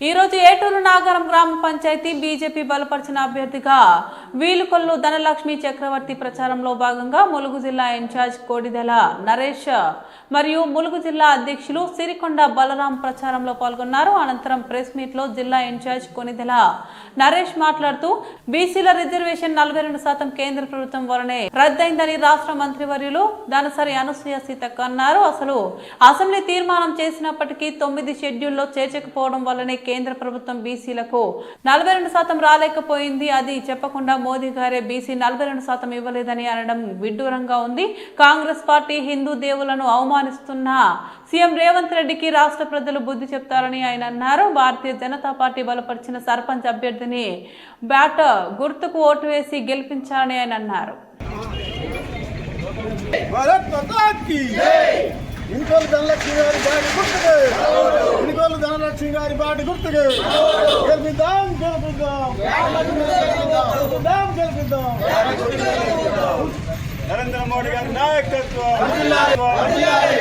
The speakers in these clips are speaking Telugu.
ఈరోజు ఏటూరు నాగరం గ్రామ పంచాయతీ బీజేపీ బలపరిచిన అభ్యర్థిగా వీలుకొల్లు ధనలక్ష్మి చక్రవర్తి ప్రచారంలో భాగంగా ములుగు జిల్లా ఇన్ఛార్జ్ కోడిదెల నరేష్ మరియు ములుగు జిల్లా అధ్యక్షులు సిరికొండ బలరాం ప్రచారంలో పాల్గొన్నారు. అనంతరం ప్రెస్ మీట్లో జిల్లా ఇన్ఛార్జ్ కొనిదెల నరేష్ మాట్లాడుతూ బీసీల రిజర్వేషన్ నలభై రెండు శాతం కేంద్ర ప్రభుత్వం వలనే రద్దయిందని రాష్ట్ర మంత్రివర్యులు దానసరి అనసూయ సీతక్క అన్నారు. అసలు అసెంబ్లీ తీర్మానం చేసినప్పటికీ తొమ్మిది షెడ్యూల్లో చేర్చకపోవడం వల్లనే కేంద్ర ప్రభుత్వం బీసీలకు నలభై రెండు శాతం రాలేకపోయింది. అది చెప్పకుండా మోదీ గారే బీసీ నలభై రెండు శాతం ఇవ్వలేదని అనడం విడ్డూరంగా ఉంది. కాంగ్రెస్ పార్టీ హిందూ దేవులను అవమానిస్తున్న సీఎం రేవంత్ రెడ్డికి రాష్ట్ర ప్రజలు బుద్ధి చెప్తారని ఆయన అన్నారు. భారతీయ జనతా పార్టీ బలపరిచిన సర్పంచ్ అభ్యర్థిని బ్యాట్ గుర్తుకు ఓటు వేసి గెలిపించాలని ఆయన అన్నారు. భారత్ మాతా కీ ఇనుకోలు ధనలక్ష్మి బాటి గుర్తుకే ఇనుకోలు ధనలక్ష్మి గారి బాటి గుర్తుకే. గెలిపిద్దాం గెలిపిద్దాం. గెలిపిద్దాం గెలిపిద్దాం. నరేంద్ర మోడీ గారి నాయకత్వం.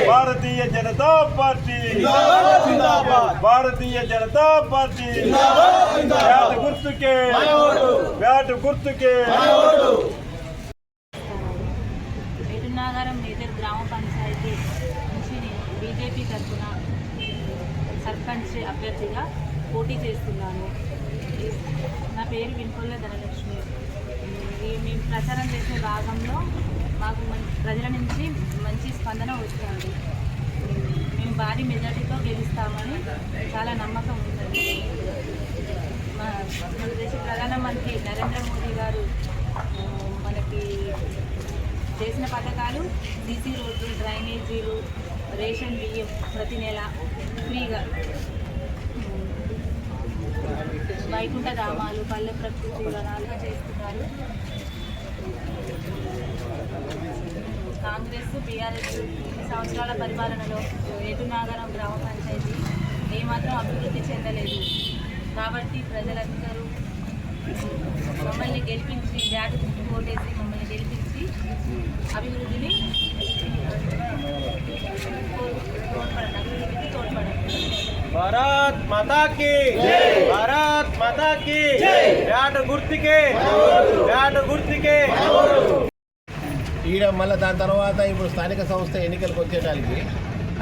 Bharatiya Janata party. Bharatiya Janata party. Bat గుర్తుకే. బ్యాట్ గుర్తుకే ఎటునాగారం మేజర్ గ్రామ పంచాయతీ నుంచి నేను బీజేపీ తరఫున సర్పంచ్ అభ్యర్థిగా పోటీ చేస్తున్నాను. నా పేరు వినుకొల్ల ధనలక్ష్మి. ఈ మేము ప్రచారం చేసే భాగంలో మాకు ప్రజల నుంచి మంచి స్పందన వస్తుంది. మేము భారీ మెజార్టీతో గెలుస్తామని చాలా నమ్మకం ఉంటుంది. మా మన దేశ ప్రధానమంత్రి నరేంద్ర మోదీ గారు మనకి చేసిన పథకాలు సీసీ రోడ్లు డ్రైనేజీలు రేషన్ బియ్యం ప్రతి నెల ఫ్రీగా వైకుంఠ ధామాలు పల్లె ప్రకృతి వనాలుగా చేస్తున్నారు. కాంగ్రెస్ బీఆర్ఎస్ సంవత్సరాల పరిపాలనలో ఏటునాగరం గ్రామ పంచాయతీ ఏమాత్రం అభివృద్ధి చెందలేదు. కాబట్టి ప్రజలందరూ మమ్మల్ని గెలిపించి బ్యాట్ ఓటేసి మమ్మల్ని గెలిపించి అభివృద్ధిని భారత్ మాతా కీ భారత్ మాతా కీ బ్యాట్ గుర్తుకే బ్యాట్ గుర్తుకే ఈడ మళ్ళీ దాని తర్వాత ఇప్పుడు స్థానిక సంస్థ ఎన్నికలకు వచ్చేటానికి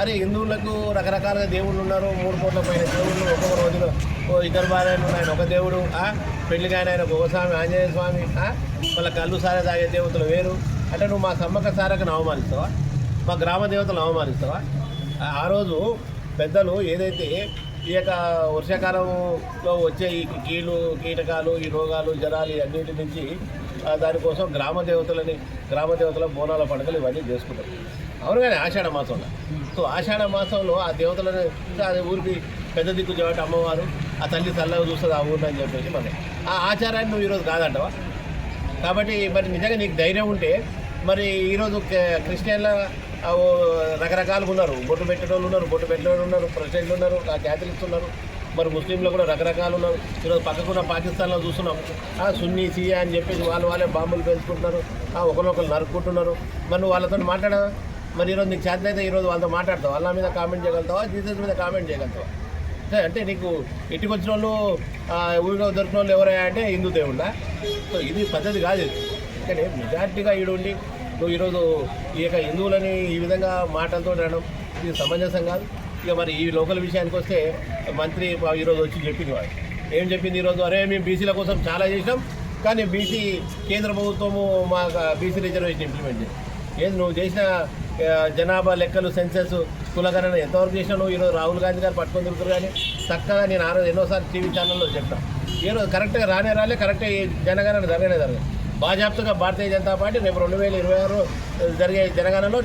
అరే హిందువులకు రకరకాలుగా దేవుళ్ళు ఉన్నారు మూడు కోట్ల పైన దేవుళ్ళు ఒక్కొక్క రోజులో ఓ ఇద్దరు భార్యలు ఆయన ఒక దేవుడు ఆ, పెళ్ళి కాని ఆయన ఒక స్వామి ఆంజనేయ స్వామి ఆ, మళ్ళీ కళ్ళు సారే తాగే దేవతలు వేరు. అంటే నువ్వు మా సమ్మక్క సారకను అవమానిస్తావా? మా గ్రామ దేవతలను అవమానిస్తావా? ఆ రోజు పెద్దలు ఏదైతే ఈ యొక్క వర్షాకాలంలో వచ్చే ఈ కీళ్ళు కీటకాలు ఈ రోగాలు జ్వరాలు అన్నిటి నుంచి దానికోసం గ్రామ దేవతలని గ్రామ దేవతల బోనాల పండుగలు ఇవన్నీ చేసుకుంటారు. అవును కానీ ఆషాఢ మాసంలో. సో ఆషాఢ మాసంలో ఆ దేవతలను అది ఊరికి పెద్ద దిక్కు చెబట్టి అమ్మవారు ఆ తల్లి చల్లగా చూస్తుంది ఆ ఊరిని అని చెప్పేసి మరి ఆ ఆచారాన్ని నువ్వు ఈరోజు కాదంటావా? కాబట్టి మరి నిజంగా నీకు ధైర్యం ఉంటే మరి ఈరోజు క్రిస్టియన్ల రకరకాలుగా ఉన్నారు. బొట్టు పెట్టిన వాళ్ళు ఉన్నారు బొట్టు పెట్టిన ఉన్నారు ప్రెసిడెంట్లు ఉన్నారు క్యాథలిక్స్ ఉన్నారు. మరి ముస్లింలు కూడా రకరకాలు ఉన్నారు. ఈరోజు పక్కకున్న పాకిస్తాన్లో చూస్తున్నాం. ఆ, సున్నీ సియా అని చెప్పేసి వాళ్ళు వాళ్ళే బాంబులు పెంచుకుంటున్నారు ఆ, ఒకరినొకరు నరుక్కుంటున్నారు. మరి నువ్వు వాళ్ళతో మాట్లాడవా మరి ఈరోజు నీకు చేత అయితే ఈరోజు వాళ్ళతో మాట్లాడతావు? వాళ్ళ మీద కామెంట్ చేయగలుగుతావా? జీసస్ మీద కామెంట్ చేయగలుగుతావా? అంటే నీకు ఇంటికి వచ్చిన వాళ్ళు ఊరిలో దొరికిన వాళ్ళు ఎవరయ్యా అంటే హిందూ దేవుడా సో ఇది పద్ధతి కాదు ఇది. కానీ మెజార్టీగా ఈడు ఉండి నువ్వు ఈరోజు ఈ యొక్క హిందువులని ఈ విధంగా మాటలతో అనడం ఇది సమంజసం కాదు. ఇక మరి ఈ లోకల్ విషయానికి వస్తే మంత్రి ఈరోజు వచ్చి చెప్పింది వాడు. ఏం చెప్పింది ఈరోజు? అరే మేము బీసీల కోసం చాలా చేసినాం కానీ బీసీ కేంద్ర ప్రభుత్వము మా బీసీ రిజర్వేషన్ ఇంప్లిమెంట్ చేసి ఏది నువ్వు చేసిన జనాభా లెక్కలు సెన్సెస్ కులగణన ఎంతవరకు చేసినా నువ్వు? ఈరోజు రాహుల్ గాంధీ గారు పట్టుకొని తిరుగుతారు కానీ చక్కగా నేను ఆ రోజు ఎన్నోసార్లు టీవీ ఛానల్లో చెప్పాను. ఈరోజు కరెక్ట్గా రానే రాలే కరెక్ట్గా జనగణన జరగనే జరగదు బాజాప్తగా భారతీయ జనతా పార్టీ రేపు రెండు వేల ఇరవై ఆరు జరిగే జనగణనలో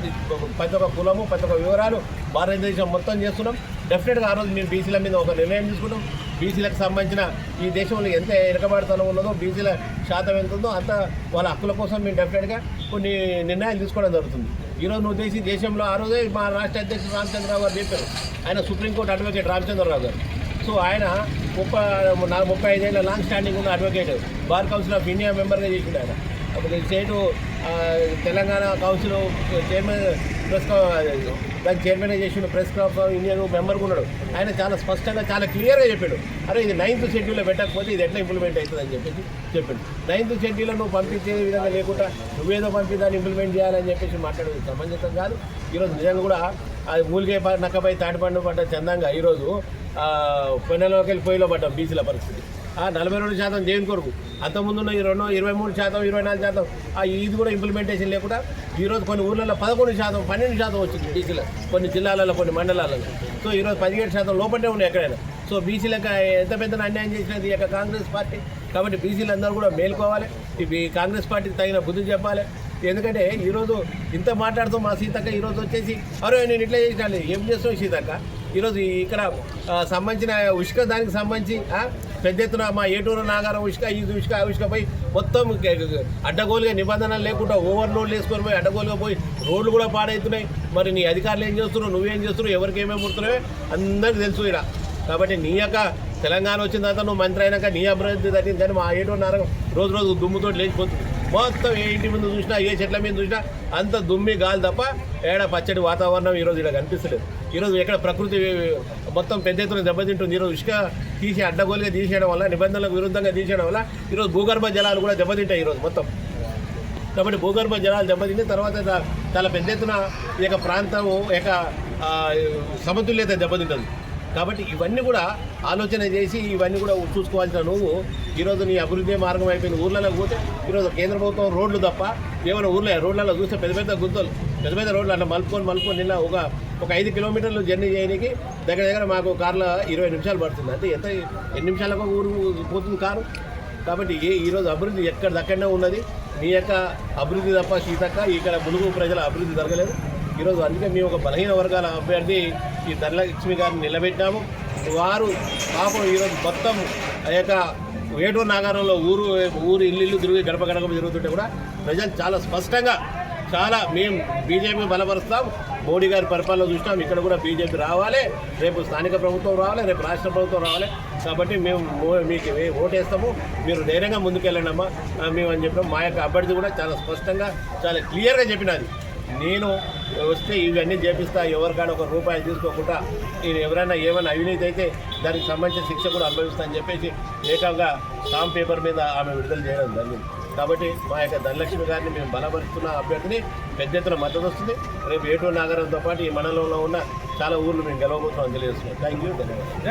ప్రతి ఒక్క కులము ప్రతి ఒక్క వివరాలు భారతదేశం మొత్తం చేస్తున్నాం. డెఫినెట్గా ఆ రోజు మేము బీసీల మీద ఒక నిర్ణయం తీసుకున్నాం. బీసీలకు సంబంధించిన ఈ దేశంలో ఎంత వెనుకబాటుతనం ఉన్నదో బీసీల శాతం ఎంత ఉందో అంత వాళ్ళ హక్కుల కోసం మేము డెఫినెట్గా కొన్ని నిర్ణయాలు తీసుకోవడం జరుగుతుంది. ఈరోజు నువ్వు దేశీ దేశంలో ఆ రోజే మా రాష్ట్ర అధ్యక్షుడు రామచంద్రరావు గారు చెప్పారు. ఆయన సుప్రీంకోర్టు అడ్వకేట్ రామచంద్రరావు గారు. సో ఆయన ముప్పై ముప్పై ఐదేళ్ళ లాంగ్ స్టాండింగ్ ఉన్న advocate bar council of India మెంబర్గా చేసిండు ఆయన అప్పుడు state Telangana council chairman press దాని చైర్మన్ చేసిన ప్రెస్ క్లబ్ ఇండియన్ మెంబర్ ఉన్నాడు. ఆయన చాలా స్పష్టంగా చాలా క్లియర్గా చెప్పాడు. అరే ఇది నైన్త్ షెడ్యూల్లో పెట్టకపోతే ఇది ఎట్లా ఇంప్లిమెంట్ అవుతుంది అని చెప్పేసి చెప్పాడు. నైన్త్ షెడ్యూల్లో నువ్వు పంపించే విధంగా లేకుండా నువ్వేదో పంపి దాన్ని ఇంప్లిమెంట్ చేయాలని చెప్పేసి మాట్లాడేది సమంజసం కాదు. ఈరోజు నిజంగా కూడా అది మూలిగే ప- నక్కపై తాటిపండు పడ్డ చందంగా ఈరోజు పెన్నెలోకి వెళ్ళి పొయ్యిలో పడ్డాం బీసీల పరిస్థితి. నలభై రెండు శాతం దేని కొరకు? అంతకుముందు ఉన్న ఈ రెండు ఇరవై మూడు శాతం ఇరవై నాలుగు శాతం ఆ ఇది కూడా ఇంప్లిమెంటేషన్ లేకుండా ఈరోజు కొన్ని ఊర్లలో పదకొండు శాతం పన్నెండు శాతం వచ్చింది బీసీలో కొన్ని జిల్లాలలో కొన్ని మండలాలలో. సో ఈరోజు పదిహేడు శాతం లోపలే ఉన్నాయి ఎక్కడైనా. సో బీసీలకు ఎంత పెద్ద అన్యాయం చేసినది? ఈ యొక్క కాంగ్రెస్ పార్టీ. కాబట్టి బీసీలు అందరూ కూడా మేల్కోవాలి. ఇవి కాంగ్రెస్ పార్టీకి తగిన బుద్ధి చెప్పాలి. ఎందుకంటే ఈరోజు ఇంత మాట్లాడుతూ మా సీతక్క ఈరోజు వచ్చేసి అరే నేను ఇట్లా చేసినాను ఏం చేస్తావు సీతక్క? ఈరోజు ఇక్కడ సంబంధించిన ఉష్క దానికి సంబంధించి పెద్ద ఎత్తున మా ఏటూరు నాగారం ఉష్క ఇది ఉష్క ఆ ఉష్క పోయి మొత్తం అడ్డగోలుగా నిబంధనలు లేకుండా ఓవర్ లోడ్ వేసుకొని పోయి అడ్డగోలుగా పోయి రోడ్లు కూడా పాడవుతున్నాయి మరి నీ అధికారులు ఏం చేస్తున్నావు నువ్వేం చేస్తున్నావు ఎవరికి ఏమేమి పుడుతున్నావే అందరికీ తెలుసు ఇలా కాబట్టి నీ యొక్క తెలంగాణ వచ్చిన తర్వాత నువ్వు మంత్రి అయినాక నీ అభివృద్ధి తగ్గింది కానీ మా ఏటూరు నాగరం రోజు రోజు దుమ్ముతో లేచిపోతుంది. మొత్తం ఏ ఇంటి ముందు చూసినా ఏ చెట్ల మీద చూసినా అంత దుమ్మి గాలి తప్ప ఏడ పచ్చడి వాతావరణం ఈరోజు ఇలా కనిపిస్తలేదు. ఈరోజు ఎక్కడ ప్రకృతి మొత్తం పెద్ద ఎత్తున దెబ్బతింటుంది. ఈరోజు ఇసుక తీసి అడ్డగోలుగా తీసేయడం వల్ల నిబంధనలకు విరుద్ధంగా తీసేయడం వల్ల ఈరోజు భూగర్భ జలాలు కూడా దెబ్బతింటాయి ఈరోజు మొత్తం. కాబట్టి భూగర్భ జలాలు దెబ్బతింటే తర్వాత చాలా పెద్ద ఎత్తున ఈ యొక్క ప్రాంతం యొక్క సమతుల్యత దెబ్బతింటుంది. కాబట్టి ఇవన్నీ కూడా ఆలోచన చేసి ఇవన్నీ కూడా చూసుకోవాల్సిన నువ్వు. ఈరోజు నీ అభివృద్ధి మార్గం అయిపోయింది. ఊర్లలో పోతే ఈరోజు కేంద్ర ప్రభుత్వం రోడ్లు తప్ప ఏమైనా ఊర్లో. రోడ్లలో చూస్తే పెద్ద పెద్ద గుంతలు. పెద్ద పెద్ద రోడ్లు అట్లా మలుపుకొని మలుపుకొని నిన్న ఒక ఒక ఐదు కిలోమీటర్లు జర్నీ చేయడానికి దగ్గర దగ్గర మాకు కార్లో ఇరవై నిమిషాలు పడుతుంది. అంటే ఎంత ఎన్ని నిమిషాలకు ఊరు పోతుంది కారు? కాబట్టి ఏ ఈరోజు అభివృద్ధి ఎక్కడ దక్కడనే ఉన్నది. మీ యొక్క అభివృద్ధి తప్ప సీతక్క ఇక్కడ ములుగు ప్రజల అభివృద్ధి జరగలేదు. ఈరోజు అందుకే మేము ఒక బలహీన వర్గాల అభ్యర్థి ఈ ధనలక్ష్మి గారిని నిలబెట్టాము. వారు పాపం ఈరోజు మొత్తం ఆ యొక్క ఏటూరు నాగారంలో ఊరు ఊరు ఇల్లు తిరిగి గడప గడప జరుగుతుంటే కూడా ప్రజలు చాలా స్పష్టంగా చాలా మేము బీజేపీ బలపరుస్తాం. మోడీ గారి పరిపాలన చూసినాం ఇక్కడ కూడా బీజేపీ రావాలి రేపు స్థానిక ప్రభుత్వం రావాలి రేపు రాష్ట్ర ప్రభుత్వం రావాలి. కాబట్టి మేము మీకు ఓటేస్తాము మీరు ధైర్యంగా ముందుకెళ్ళండి అమ్మా మేము అని చెప్పాం మా యొక్క అభ్యర్థి కూడా చాలా స్పష్టంగా చాలా క్లియర్గా చెప్పినది. నేను వస్తే ఇవన్నీ చేపిస్తా ఎవరికైనా ఒక రూపాయి తీసుకోకుండా నేను ఎవరైనా ఏమైనా అవినీతి అయితే దానికి సంబంధించిన శిక్ష కూడా అనుభవిస్తా అని చెప్పేసి ఏకంగా స్టాంప్ పేపర్ మీద ఆమె విడుదల చేయడం జరిగింది. కాబట్టి మా యొక్క ధనలక్ష్మి గారిని మేము బలపరుస్తున్న అభ్యర్థిని పెద్ద ఎత్తున మద్దతు వస్తుంది. రేపు ఏటూరు నాగరంతో పాటు ఈ మండలంలో ఉన్న చాలా ఊర్లు మేము గెలవబోతున్నాం తెలియజేస్తున్నాం. థ్యాంక్ యూ ధన్యవాదాలు.